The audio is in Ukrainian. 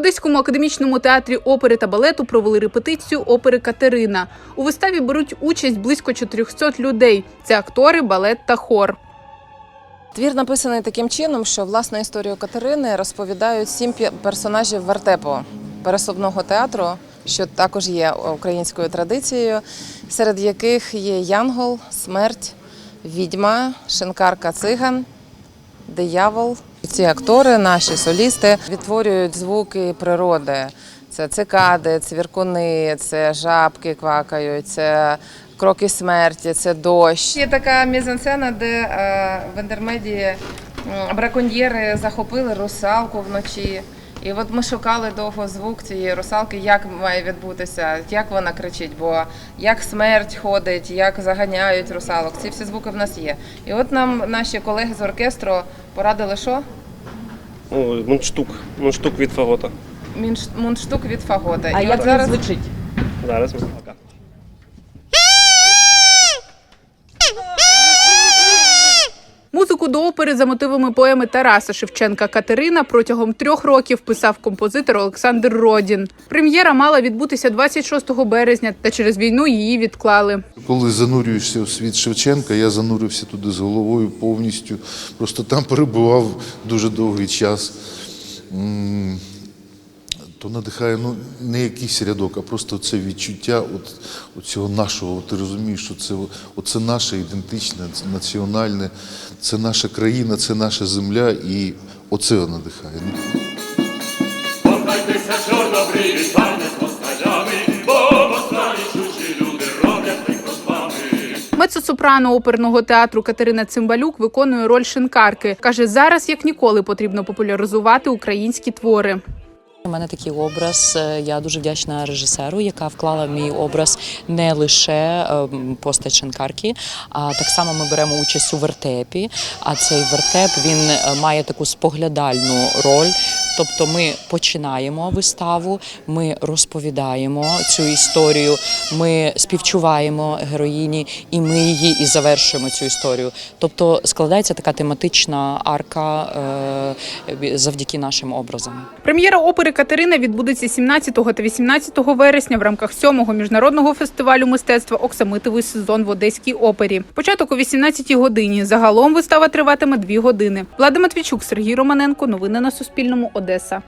Одеському академічному театрі опери та балету провели репетицію опери Катерина. У виставі беруть участь близько 400 людей. Це актори, балет та хор. Твір написаний таким чином, що власне історію Катерини розповідають сім персонажів вертепу пересувного театру, що також є українською традицією, серед яких є Янгол, смерть, відьма, шинкарка циган, диявол. Ці актори, наші солісти, відтворюють звуки природи. Це цикади, цвіркуни, це жабки квакають, це кроки смерті, це дощ. Є така мізансцена, де е, в інтермедії браконьєри захопили русалку вночі. І от ми шукали довго звук цієї русалки, як має відбутися, як вона кричить, бо як смерть ходить, як заганяють русалок. Ці всі звуки в нас є. І от нам наші колеги з оркестру порадили, що Ну, мундштук. Мундштук від фагота. Мінш- мундштук від фагота. А І як він зараз звучить? Зараз ми до опери за мотивами поеми Тараса Шевченка Катерина протягом трьох років писав композитор Олександр Родін. Прем'єра мала відбутися 26 березня, та через війну її відклали. Коли занурюєшся у світ Шевченка, я занурився туди з головою повністю. Просто там перебував дуже довгий час. То надихає ну, не якийсь рядок, а просто це відчуття от, от цього нашого. Ти розумієш, що це, от це наше ідентичне, це національне, це наша країна, це наша земля, і оце надихає. Покайтеся, чорнобриві, з москалями, бо москалі чужі люди роблять прикро з. Мецо-сопрано оперного театру Катерина Цимбалюк виконує роль шинкарки. каже, зараз як ніколи потрібно популяризувати українські твори. У мене такий образ. е, Я дуже вдячна режисеру, яка вклала в мій образ не лише ем, постать шинкарки, а так само ми беремо участь у вертепі. А цей вертеп він е, має таку споглядальну роль. Тобто ми починаємо виставу, ми розповідаємо цю історію, ми співчуваємо героїні, і ми її і завершуємо цю історію. Тобто складається така тематична арка е, завдяки нашим образам. Прем'єра опери Катерина відбудеться 17 та 18 вересня в рамках 7-го міжнародного фестивалю мистецтва Оксамитовий сезон в Одеській опері. Початок о 18 годині. Загалом вистава триватиме 2 години. Влада Матвійчук, Сергій Романенко. Новини на Суспільному. Одеса.